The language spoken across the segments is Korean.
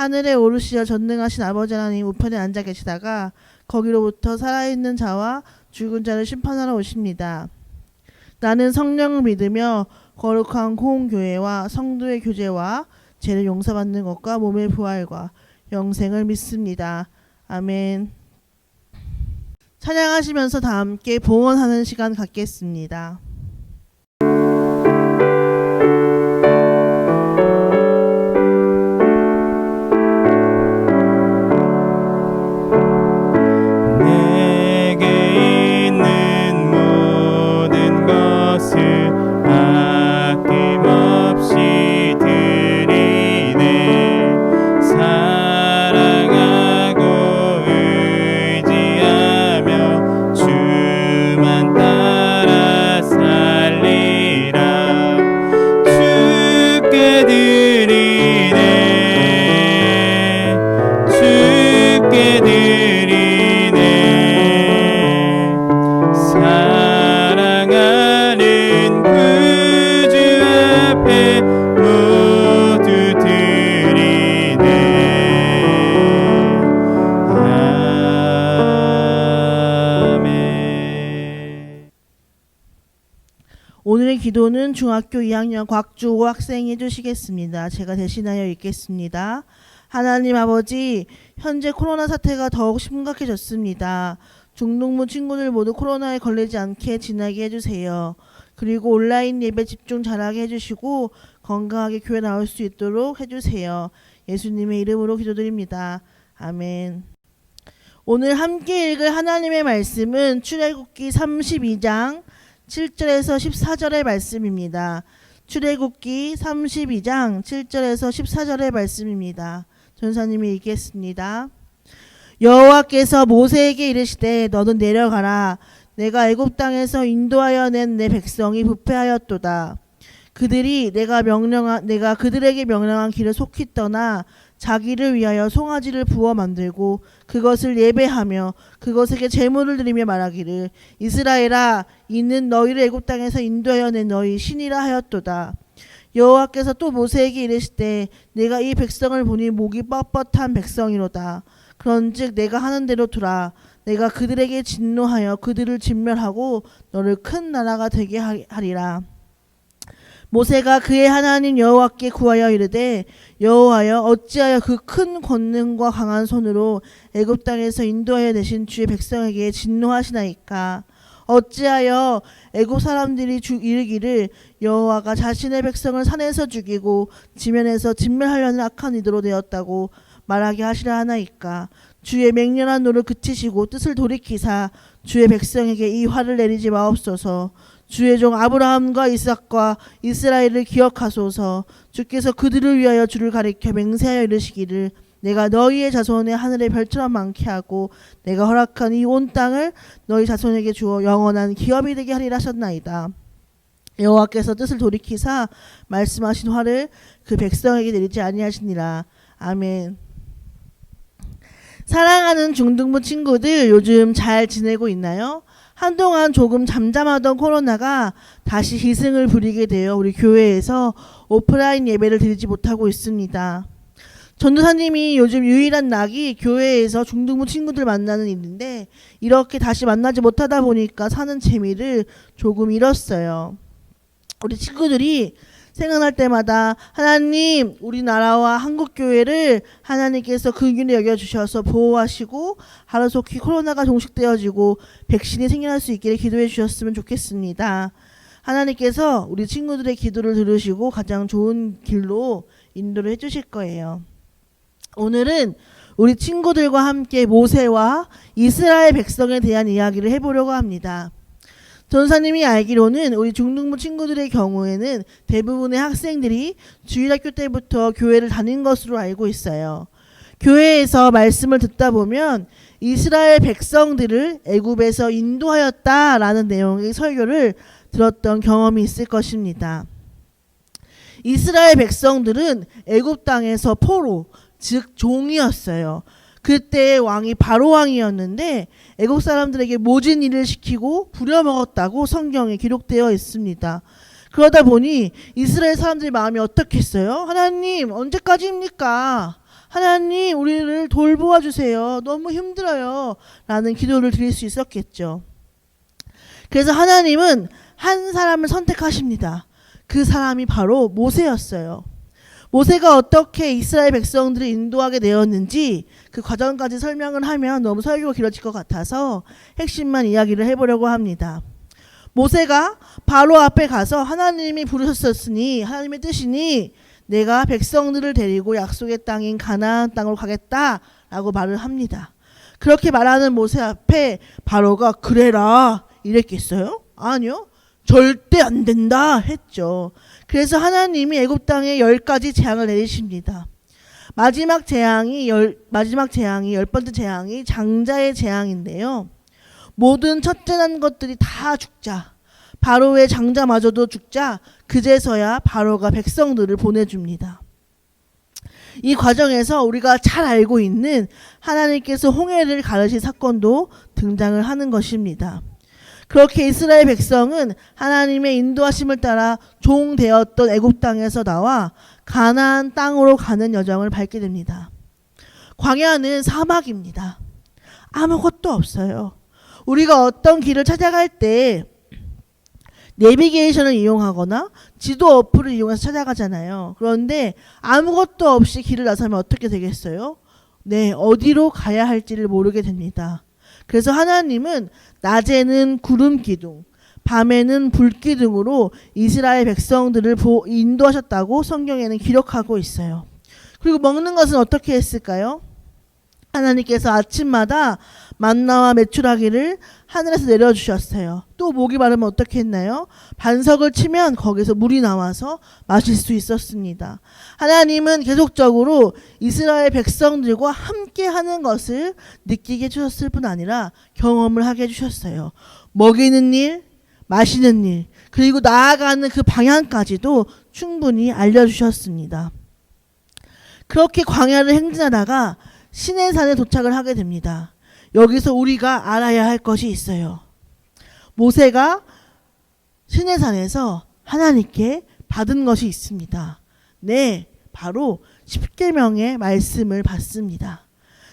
하늘에 오르시어 전능하신 아버지 하나님 우편에 앉아 계시다가 거기로부터 살아있는 자와 죽은 자를 심판하러 오십니다. 나는 성령을 믿으며 거룩한 공교회와 성도의 교제와 죄를 용서받는 것과 몸의 부활과 영생을 믿습니다. 아멘. 찬양하시면서 다 함께 봉헌하는 시간 갖겠습니다. 중학교 2학년 곽주호 학생이 해주시겠습니다. 제가 대신하여 읽겠습니다. 하나님 아버지, 현재 코로나 사태가 더욱 심각해졌습니다. 중동부 친구들 모두 코로나에 걸리지 않게 지나게 해주세요. 그리고 온라인 예배 집중 잘하게 해주시고 건강하게 교회 나올 수 있도록 해주세요. 예수님의 이름으로 기도드립니다. 아멘. 오늘 함께 읽을 하나님의 말씀은 출애굽기 32장 7절에서 14절의 말씀입니다. 출애굽기 32장 7절에서 14절의 말씀입니다. 전사님이 읽겠습니다. 여호와께서 모세에게 이르시되 너는 내려가라 내가 애굽 땅에서 인도하여 낸 내 백성이 부패하였도다. 그들이 내가 명령한 내가 그들에게 명령한 길을 속히 떠나 자기를 위하여 송아지를 부어 만들고 그것을 예배하며 그것에게 제물을 드리며 말하기를 이스라엘아 이는 너희를 애굽 땅에서 인도하여 낸 너희 신이라 하였도다. 여호와께서 또 모세에게 이르시되 내가 이 백성을 보니 목이 뻣뻣한 백성이로다. 그런즉 내가 하는 대로 두라. 내가 그들에게 진노하여 그들을 진멸하고 너를 큰 나라가 되게 하- 하리라. 모세가 그의 하나님 여호와께 구하여 이르되 여호와여 어찌하여 그 큰 권능과 강한 손으로 애굽 땅에서 인도하여 내신 주의 백성에게 진노하시나이까? 어찌하여 애굽 사람들이 주 이르기를 여호와가 자신의 백성을 산에서 죽이고 지면에서 진멸하려는 악한 이도로 되었다고 말하게 하시려 하나이까? 주의 맹렬한 노를 그치시고 뜻을 돌이키사 주의 백성에게 이 화를 내리지 마옵소서 주의 종 아브라함과 이삭과 이스라엘을 기억하소서 주께서 그들을 위하여 주를 가리켜 맹세하여 이르시기를 내가 너희의 자손의 하늘의 별처럼 많게 하고 내가 허락한 이 온 땅을 너희 자손에게 주어 영원한 기업이 되게 하리라 하셨나이다. 여호와께서 뜻을 돌이키사 말씀하신 화를 그 백성에게 내리지 아니하시니라. 아멘. 사랑하는 중등부 친구들 요즘 잘 지내고 있나요? 한동안 조금 잠잠하던 코로나가 다시 희승을 부리게 되어 우리 교회에서 오프라인 예배를 드리지 못하고 있습니다. 전도사님이 요즘 유일한 낙이 교회에서 중등부 친구들 만나는 일인데 이렇게 다시 만나지 못하다 보니까 사는 재미를 조금 잃었어요. 우리 친구들이 생각날 때마다 하나님 우리나라와 한국 교회를 하나님께서 긍휼히 여겨 주셔서 보호하시고 하루속히 코로나가 종식되어지고 백신이 생겨날 수 있기를 기도해 주셨으면 좋겠습니다. 하나님께서 우리 친구들의 기도를 들으시고 가장 좋은 길로 인도를 해 주실 거예요. 오늘은 우리 친구들과 함께 모세와 이스라엘 백성에 대한 이야기를 해보려고 합니다. 전사님이 알기로는 우리 중등부 친구들의 경우에는 대부분의 학생들이 주일학교 때부터 교회를 다닌 것으로 알고 있어요. 교회에서 말씀을 듣다 보면 이스라엘 백성들을 애굽에서 인도하였다라는 내용의 설교를 들었던 경험이 있을 것입니다. 이스라엘 백성들은 애굽 땅에서 포로 즉 종이었어요. 그때 왕이 바로 왕이었는데 애국 사람들에게 모진 일을 시키고 부려먹었다고 성경에 기록되어 있습니다. 그러다 보니 이스라엘 사람들의 마음이 어떻겠어요? 하나님 언제까지입니까? 하나님 우리를 돌보아 주세요. 너무 힘들어요. 라는 기도를 드릴 수 있었겠죠. 그래서 하나님은 한 사람을 선택하십니다. 그 사람이 바로 모세였어요. 모세가 어떻게 이스라엘 백성들을 인도하게 되었는지 그 과정까지 설명을 하면 너무 설교가 길어질 것 같아서 핵심만 이야기를 해보려고 합니다. 모세가 바로 앞에 가서 하나님이 부르셨으니 하나님의 뜻이니 내가 백성들을 데리고 약속의 땅인 가나안 땅으로 가겠다라고 말을 합니다. 그렇게 말하는 모세 앞에 바로가 그래라 이랬겠어요? 아니요. 절대 안 된다 했죠. 그래서 하나님이 애굽 땅에 열 가지 재앙을 내리십니다. 마지막 재앙이 열 마지막 재앙이 열 번째 재앙이 장자의 재앙인데요. 모든 첫째 난 것들이 다 죽자. 바로의 장자마저도 죽자. 그제서야 바로가 백성들을 보내줍니다. 이 과정에서 우리가 잘 알고 있는 하나님께서 홍해를 가르신 사건도 등장을 하는 것입니다. 그렇게 이스라엘 백성은 하나님의 인도하심을 따라 종 되었던 애굽 땅에서 나와 가나안 땅으로 가는 여정을 밟게 됩니다. 광야는 사막입니다. 아무것도 없어요. 우리가 어떤 길을 찾아갈 때 내비게이션을 이용하거나 지도 어플을 이용해서 찾아가잖아요. 그런데 아무것도 없이 길을 나서면 어떻게 되겠어요? 네, 어디로 가야 할지를 모르게 됩니다. 그래서 하나님은 낮에는 구름 기둥, 밤에는 불 기둥으로 이스라엘 백성들을 보, 인도하셨다고 성경에는 기록하고 있어요. 그리고 먹는 것은 어떻게 했을까요? 하나님께서 아침마다 만나와 메추라기를 하늘에서 내려주셨어요. 또 목이 마르면 어떻게 했나요? 반석을 치면 거기서 물이 나와서 마실 수 있었습니다. 하나님은 계속적으로 이스라엘 백성들과 함께 하는 것을 느끼게 해주셨을 뿐 아니라 경험을 하게 해주셨어요. 먹이는 일, 마시는 일, 그리고 나아가는 그 방향까지도 충분히 알려주셨습니다. 그렇게 광야를 행진하다가 시내산에 도착을 하게 됩니다. 여기서 우리가 알아야 할 것이 있어요. 모세가 시내산에서 하나님께 받은 것이 있습니다. 네, 바로 10계명의 말씀을 받습니다.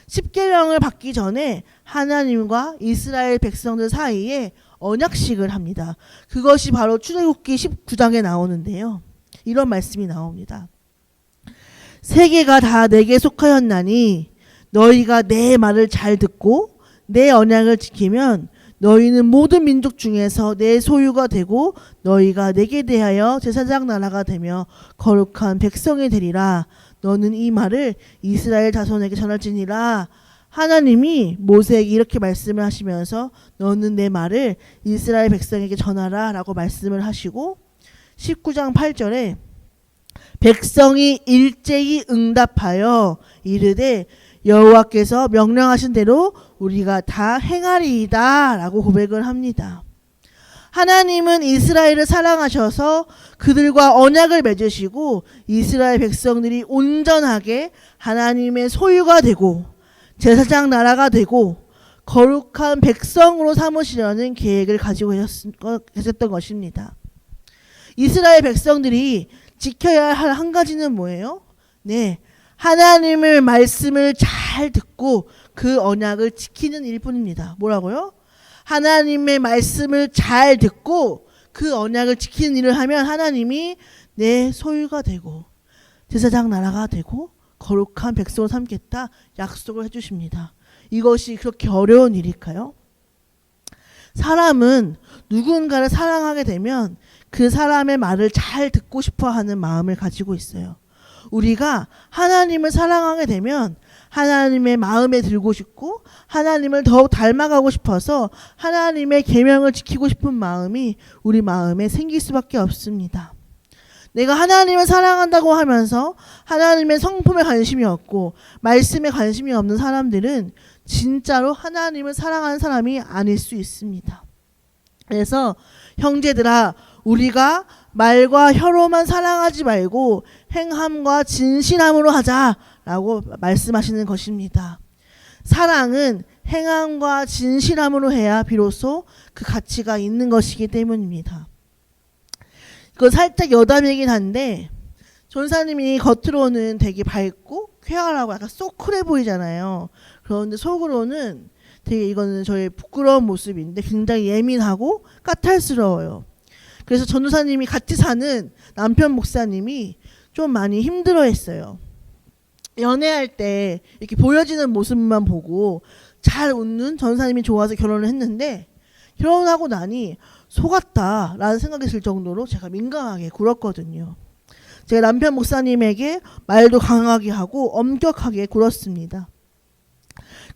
10계명을 받기 전에 하나님과 이스라엘 백성들 사이에 언약식을 합니다. 그것이 바로 출애굽기 19장에 나오는데요. 이런 말씀이 나옵니다. 세계가 다 내게 속하였나니 너희가 내 말을 잘 듣고 내 언약을 지키면 너희는 모든 민족 중에서 내 소유가 되고 너희가 내게 대하여 제사장 나라가 되며 거룩한 백성이 되리라. 너는 이 말을 이스라엘 자손에게 전할지니라. 하나님이 모세에게 이렇게 말씀을 하시면서 너는 내 말을 이스라엘 백성에게 전하라 라고 말씀을 하시고 19장 8절에 백성이 일제히 응답하여 이르되 여호와께서 명령하신 대로 우리가 다 행하리이다라고 고백을 합니다. 하나님은 이스라엘을 사랑하셔서 그들과 언약을 맺으시고 이스라엘 백성들이 온전하게 하나님의 소유가 되고 제사장 나라가 되고 거룩한 백성으로 삼으시려는 계획을 가지고 계셨던 것입니다. 이스라엘 백성들이 지켜야 할 한 가지는 뭐예요? 네. 하나님을 말씀을 잘 듣고 그 언약을 지키는 일뿐입니다. 뭐라고요? 하나님의 말씀을 잘 듣고 그 언약을 지키는 일을 하면 하나님이 내 소유가 되고 제사장 나라가 되고 거룩한 백성을 삼겠다 약속을 해주십니다. 이것이 그렇게 어려운 일일까요? 사람은 누군가를 사랑하게 되면 그 사람의 말을 잘 듣고 싶어 하는 마음을 가지고 있어요. 우리가 하나님을 사랑하게 되면 하나님의 마음에 들고 싶고 하나님을 더욱 닮아가고 싶어서 하나님의 계명을 지키고 싶은 마음이 우리 마음에 생길 수밖에 없습니다. 내가 하나님을 사랑한다고 하면서 하나님의 성품에 관심이 없고 말씀에 관심이 없는 사람들은 진짜로 하나님을 사랑하는 사람이 아닐 수 있습니다. 그래서 형제들아 우리가 말과 혀로만 사랑하지 말고 행함과 진실함으로 하자라고 말씀하시는 것입니다. 사랑은 행함과 진실함으로 해야 비로소 그 가치가 있는 것이기 때문입니다. 이거 살짝 여담이긴 한데 전사님이 겉으로는 되게 밝고 쾌활하고 약간 소쿨해 보이잖아요. 그런데 속으로는 되게 이거는 저의 부끄러운 모습인데 굉장히 예민하고 까탈스러워요. 그래서 전도사님이 같이 사는 남편 목사님이 좀 많이 힘들어 했어요. 연애할 때 이렇게 보여지는 모습만 보고 잘 웃는 전사님이 좋아서 결혼을 했는데 결혼하고 나니 속았다라는 생각이 들 정도로 제가 민감하게 굴었거든요. 제가 남편 목사님에게 말도 강하게 하고 엄격하게 굴었습니다.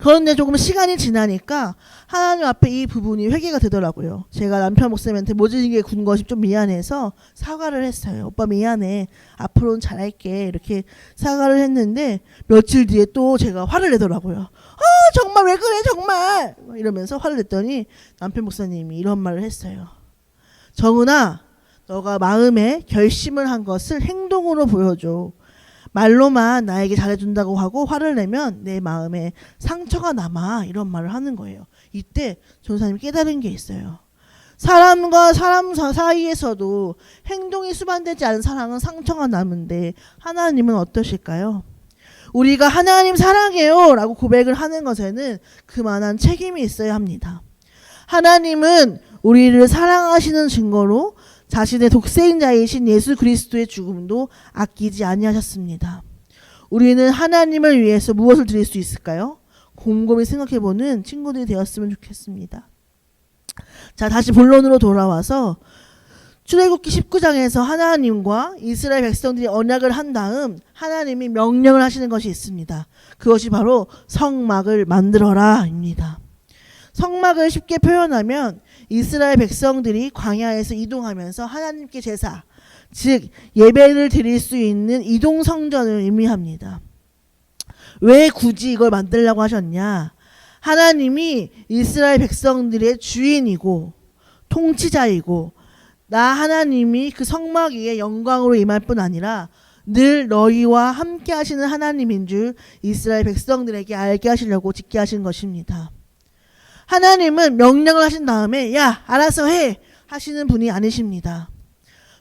그런데 조금 시간이 지나니까 하나님 앞에 이 부분이 회개가 되더라고요. 제가 남편 목사님한테 모질게 군 것이 좀 미안해서 사과를 했어요. 오빠 미안해. 앞으로는 잘할게. 이렇게 사과를 했는데 며칠 뒤에 또 제가 화를 내더라고요. 아 정말 왜 그래 정말 이러면서 화를 냈더니 남편 목사님이 이런 말을 했어요. 정은아 너가 마음에 결심을 한 것을 행동으로 보여줘. 말로만 나에게 잘해준다고 하고 화를 내면 내 마음에 상처가 남아 이런 말을 하는 거예요. 이때 전사님이 깨달은 게 있어요. 사람과 사람 사- 사이에서도 행동이 수반되지 않은 사랑은 상처가 남은데 하나님은 어떠실까요? 우리가 하나님 사랑해요 라고 고백을 하는 것에는 그만한 책임이 있어야 합니다. 하나님은 우리를 사랑하시는 증거로 자신의 독생자이신 예수 그리스도의 죽음도 아끼지 아니하셨습니다. 우리는 하나님을 위해서 무엇을 드릴 수 있을까요? 곰곰이 생각해보는 친구들이 되었으면 좋겠습니다. 자, 다시 본론으로 돌아와서 출애굽기 19장에서 하나님과 이스라엘 백성들이 언약을 한 다음 하나님이 명령을 하시는 것이 있습니다. 그것이 바로 성막을 만들어라입니다. 성막을 쉽게 표현하면 이스라엘 백성들이 광야에서 이동하면서 하나님께 제사, 즉 예배를 드릴 수 있는 이동 성전을 의미합니다. 왜 굳이 이걸 만들려고 하셨냐? 하나님이 이스라엘 백성들의 주인이고 통치자이고 나 하나님이 그 성막 위에 영광으로 임할 뿐 아니라 늘 너희와 함께 하시는 하나님인 줄 이스라엘 백성들에게 알게 하시려고 짓게 하신 것입니다. 하나님은 명령을 하신 다음에 야 알아서 해 하시는 분이 아니십니다.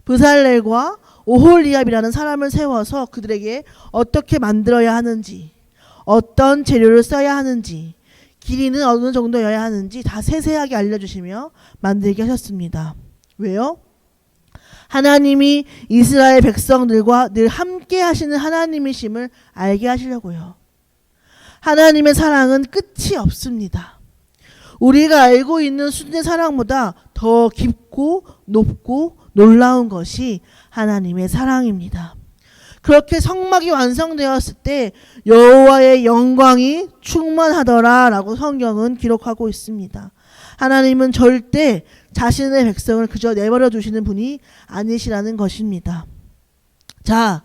브살렐과 오홀리압이라는 사람을 세워서 그들에게 어떻게 만들어야 하는지 어떤 재료를 써야 하는지 길이는 어느 정도여야 하는지 다 세세하게 알려주시며 만들게 하셨습니다. 왜요? 하나님이 이스라엘 백성들과 늘 함께 하시는 하나님이심을 알게 하시려고요. 하나님의 사랑은 끝이 없습니다. 우리가 알고 있는 수준의 사랑보다 더 깊고 높고 놀라운 것이 하나님의 사랑입니다. 그렇게 성막이 완성되었을 때 여호와의 영광이 충만하더라라고 성경은 기록하고 있습니다. 하나님은 절대 자신의 백성을 그저 내버려 두시는 분이 아니시라는 것입니다. 자,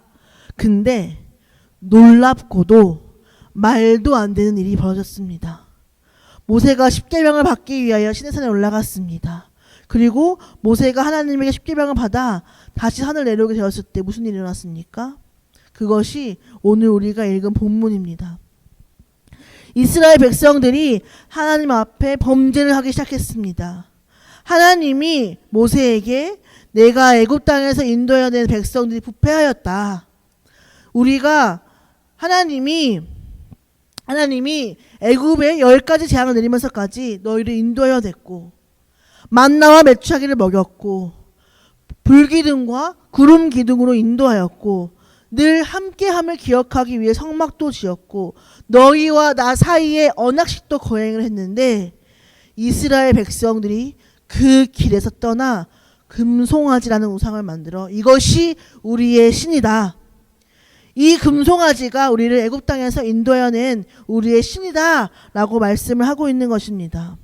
근데 놀랍고도 말도 안 되는 일이 벌어졌습니다. 모세가 십계명을 받기 위하여 시내산에 올라갔습니다. 그리고 모세가 하나님에게 십계명을 받아 다시 산을 내려오게 되었을 때 무슨 일이 일어났습니까? 그것이 오늘 우리가 읽은 본문입니다. 이스라엘 백성들이 하나님 앞에 범죄를 하기 시작했습니다. 하나님이 모세에게 내가 애굽 땅에서 인도해야 되는 백성들이 부패하였다. 우리가 하나님이 하나님이 애굽에 열 가지 재앙을 내리면서까지 너희를 인도해야 됐고 만나와 메추라기를 먹였고 불기둥과 구름 기둥으로 인도하였고 늘 함께함을 기억하기 위해 성막도 지었고 너희와 나 사이에 언약식도 거행을 했는데 이스라엘 백성들이 그 길에서 떠나 금송아지라는 우상을 만들어 이것이 우리의 신이다. 이 금송아지가 우리를 애굽 땅에서 인도해낸 우리의 신이다라고 말씀을 하고 있는 것입니다.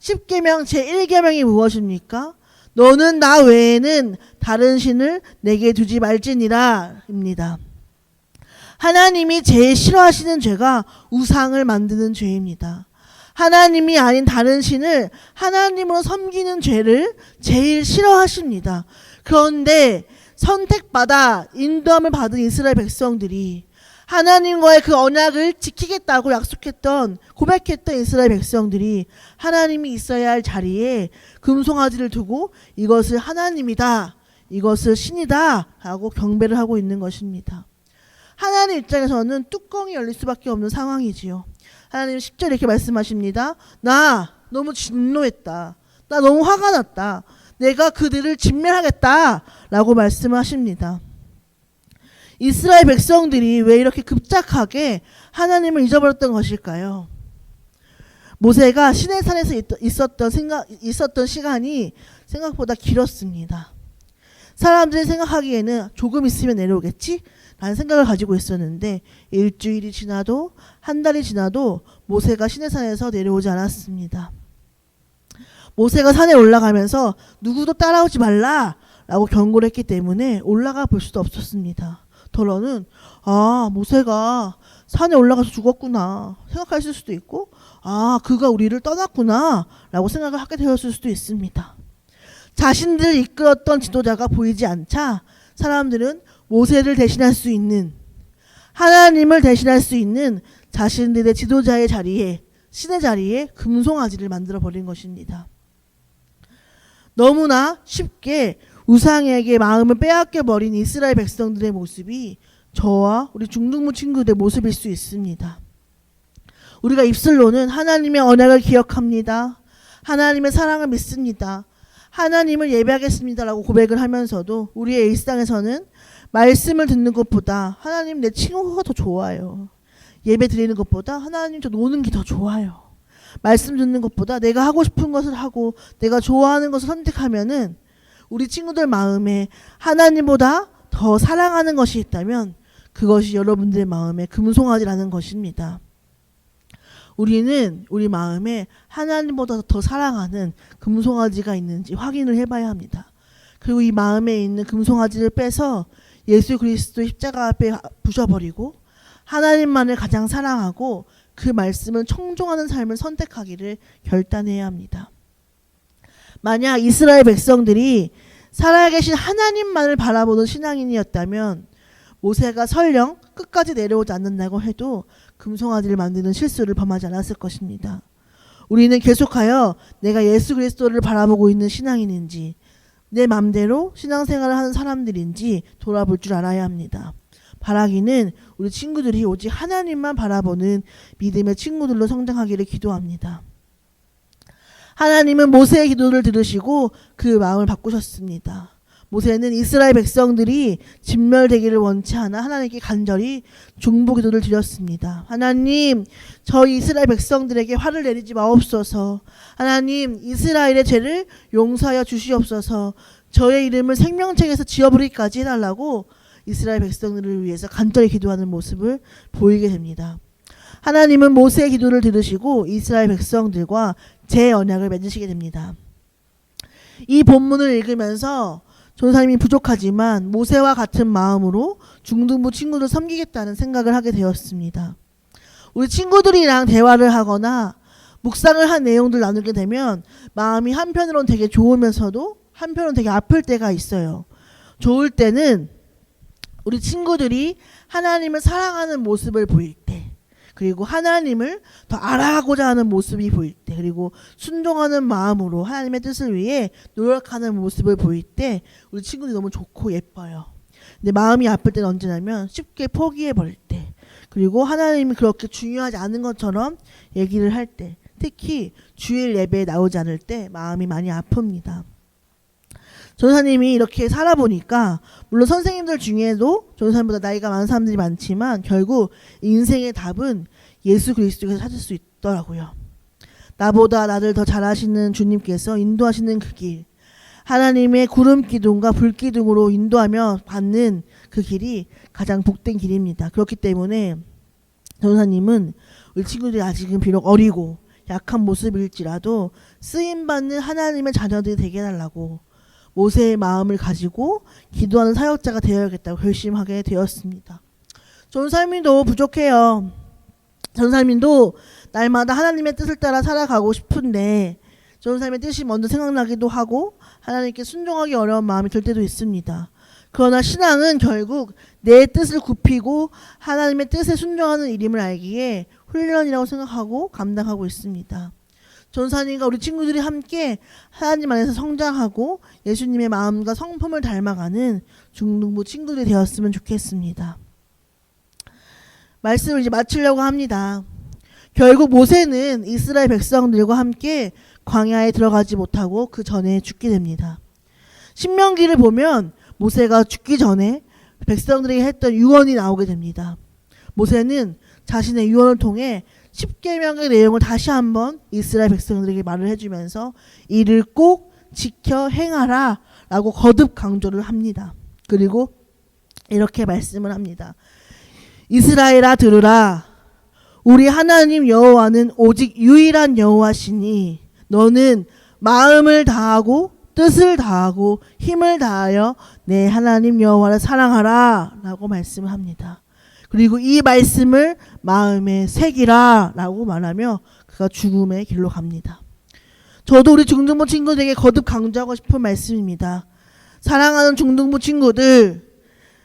10계명 제1계명이 무엇입니까? 너는 나 외에는 다른 신을 내게 두지 말지니라 입니다. 하나님이 제일 싫어하시는 죄가 우상을 만드는 죄입니다. 하나님이 아닌 다른 신을 하나님으로 섬기는 죄를 제일 싫어하십니다. 그런데 선택받아 인도함을 받은 이스라엘 백성들이 하나님과의 그 언약을 지키겠다고 약속했던 고백했던 이스라엘 백성들이 하나님이 있어야 할 자리에 금송아지를 두고 이것을 하나님이다. 이것을 신이다. 라고 경배를 하고 있는 것입니다. 하나님 입장에서는 뚜껑이 열릴 수밖에 없는 상황이지요. 하나님 10절 이렇게 말씀하십니다. 나 너무 진노했다. 나 너무 화가 났다. 내가 그들을 진멸하겠다. 라고 말씀하십니다. 이스라엘 백성들이 왜 이렇게 급작하게 하나님을 잊어버렸던 것일까요? 모세가 시내산에서 있- 있었던 생각 있었던 시간이 생각보다 길었습니다. 사람들이 생각하기에는 조금 있으면 내려오겠지? 라는 생각을 가지고 있었는데 일주일이 지나도 한 달이 지나도 모세가 시내산에서 내려오지 않았습니다. 모세가 산에 올라가면서 누구도 따라오지 말라라고 경고를 했기 때문에 올라가 볼 수도 없었습니다. 더러는 아 모세가 산에 올라가서 죽었구나 생각했을 수도 있고 아 그가 우리를 떠났구나라고 생각을 하게 되었을 수도 있습니다. 자신들을 이끌었던 지도자가 보이지 않자 사람들은 모세를 대신할 수 있는 하나님을 대신할 수 있는 자신들의 지도자의 자리에 신의 자리에 금송아지를 만들어 버린 것입니다. 너무나 쉽게 우상에게 마음을 빼앗겨 버린 이스라엘 백성들의 모습이 저와 우리 중등부 친구들의 모습일 수 있습니다. 우리가 입술로는 하나님의 언약을 기억합니다. 하나님의 사랑을 믿습니다. 하나님을 예배하겠습니다라고 고백을 하면서도 우리의 일상에서는 말씀을 듣는 것보다 하나님 내 친구가 더 좋아요. 예배 드리는 것보다 하나님 저 노는 게 더 좋아요. 말씀 듣는 것보다 내가 하고 싶은 것을 하고 내가 좋아하는 것을 선택하면은 우리 친구들 마음에 하나님보다 더 사랑하는 것이 있다면 그것이 여러분들의 마음에 금송아지라는 것입니다. 우리는 우리 마음에 하나님보다 더 사랑하는 금송아지가 있는지 확인을 해봐야 합니다. 그리고 이 마음에 있는 금송아지를 빼서 예수 그리스도 십자가 앞에 부셔버리고 하나님만을 가장 사랑하고 그 말씀을 청종하는 삶을 선택하기를 결단해야 합니다. 만약 이스라엘 백성들이 살아계신 하나님만을 바라보는 신앙인이었다면 모세가 설령 끝까지 내려오지 않는다고 해도 금송아지를 만드는 실수를 범하지 않았을 것입니다. 우리는 계속하여 내가 예수 그리스도를 바라보고 있는 신앙인인지 내 맘대로 신앙생활을 하는 사람들인지 돌아볼 줄 알아야 합니다. 바라기는 우리 친구들이 오직 하나님만 바라보는 믿음의 친구들로 성장하기를 기도합니다. 하나님은 모세의 기도를 들으시고 그 마음을 바꾸셨습니다. 모세는 이스라엘 백성들이 진멸되기를 원치 않아 하나님께 간절히 중보 기도를 드렸습니다. 하나님, 저희 이스라엘 백성들에게 화를 내리지 마옵소서. 하나님, 이스라엘의 죄를 용서하여 주시옵소서. 저의 이름을 생명책에서 지워버리기까지 해달라고 이스라엘 백성들을 위해서 간절히 기도하는 모습을 보이게 됩니다. 하나님은 모세의 기도를 들으시고 이스라엘 백성들과 제 언약을 맺으시게 됩니다. 이 본문을 읽으면서 전사님이 부족하지만 모세와 같은 마음으로 중등부 친구들 섬기겠다는 생각을 하게 되었습니다. 우리 친구들이랑 대화를 하거나 묵상을 한 내용들 나누게 되면 마음이 한편으로는 되게 좋으면서도 한편으로는 되게 아플 때가 있어요. 좋을 때는 우리 친구들이 하나님을 사랑하는 모습을 보일 때, 그리고 하나님을 더 알아가고자 하는 모습이 보일 때, 그리고 순종하는 마음으로 하나님의 뜻을 위해 노력하는 모습을 보일 때, 우리 친구들이 너무 좋고 예뻐요. 근데 마음이 아플 때는 언제냐면 쉽게 포기해 버릴 때, 그리고 하나님이 그렇게 중요하지 않은 것처럼 얘기를 할 때, 특히 주일 예배에 나오지 않을 때 마음이 많이 아픕니다. 전사님이 이렇게 살아보니까 물론 선생님들 중에도 전사님보다 나이가 많은 사람들이 많지만 결국 인생의 답은 예수 그리스도에서 찾을 수 있더라고요. 나보다 나를 더 잘하시는 주님께서 인도하시는 그 길, 하나님의 구름 기둥과 불 기둥으로 인도하며 받는 그 길이 가장 복된 길입니다. 그렇기 때문에 전사님은 우리 친구들이 아직은 비록 어리고 약한 모습일지라도 쓰임 받는 하나님의 자녀들이 되게 해달라고 모세의 마음을 가지고 기도하는 사역자가 되어야겠다고 결심하게 되었습니다. 전사민도 부족해요. 전사민도 날마다 하나님의 뜻을 따라 살아가고 싶은데 전사님의 뜻이 먼저 생각나기도 하고 하나님께 순종하기 어려운 마음이 들 때도 있습니다. 그러나 신앙은 결국 내 뜻을 굽히고 하나님의 뜻에 순종하는 일임을 알기에 훈련이라고 생각하고 감당하고 있습니다. 전사님과 우리 친구들이 함께 하나님 안에서 성장하고 예수님의 마음과 성품을 닮아가는 중등부 친구들이 되었으면 좋겠습니다. 말씀을 이제 마치려고 합니다. 결국 모세는 이스라엘 백성들과 함께 광야에 들어가지 못하고 그 전에 죽게 됩니다. 신명기를 보면 모세가 죽기 전에 백성들에게 했던 유언이 나오게 됩니다. 모세는 자신의 유언을 통해 10계명의 내용을 다시 한번 이스라엘 백성들에게 말을 해주면서 이를 꼭 지켜 행하라 라고 거듭 강조를 합니다. 그리고 이렇게 말씀을 합니다. 이스라엘아 들으라 우리 하나님 여호와는 오직 유일한 여호와시니 너는 마음을 다하고 뜻을 다하고 힘을 다하여 내 하나님 여호와를 사랑하라라고 말씀을 합니다. 그리고 이 말씀을 마음에 새기라라고 말하며 그가 죽음의 길로 갑니다. 저도 우리 중등부 친구들에게 거듭 강조하고 싶은 말씀입니다. 사랑하는 중등부 친구들,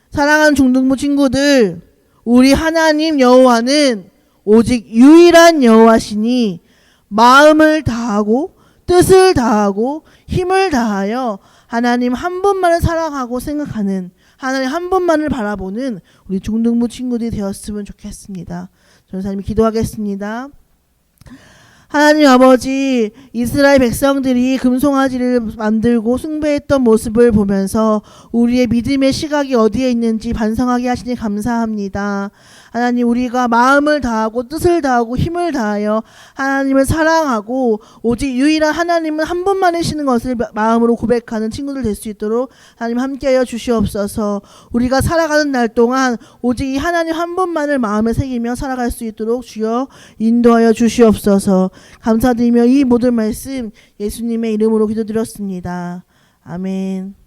사랑하는 중등부 친구들, 우리 하나님 여호와는 오직 유일한 여호와시니 마음을 다하고 뜻을 다하고 힘을 다하여 하나님 한 분만을 사랑하고 생각하는 하나님 한 분만을 바라보는 우리 중등부 친구들이 되었으면 좋겠습니다. 전사님이 기도하겠습니다. 하나님 아버지 이스라엘 백성들이 금송아지를 만들고 숭배했던 모습을 보면서 우리의 믿음의 시각이 어디에 있는지 반성하게 하시니 감사합니다. 하나님 우리가 마음을 다하고 뜻을 다하고 힘을 다하여 하나님을 사랑하고 오직 유일한 하나님은 한 분만이시는 것을 마- 마음으로 고백하는 친구들 될 수 있도록 하나님 함께하여 주시옵소서. 우리가 살아가는 날 동안 오직 이 하나님 한 분만을 마음에 새기며 살아갈 수 있도록 주여 인도하여 주시옵소서. 감사드리며 이 모든 말씀 예수님의 이름으로 기도드렸습니다. 아멘.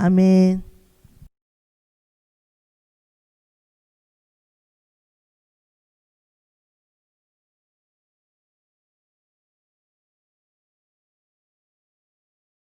아멘.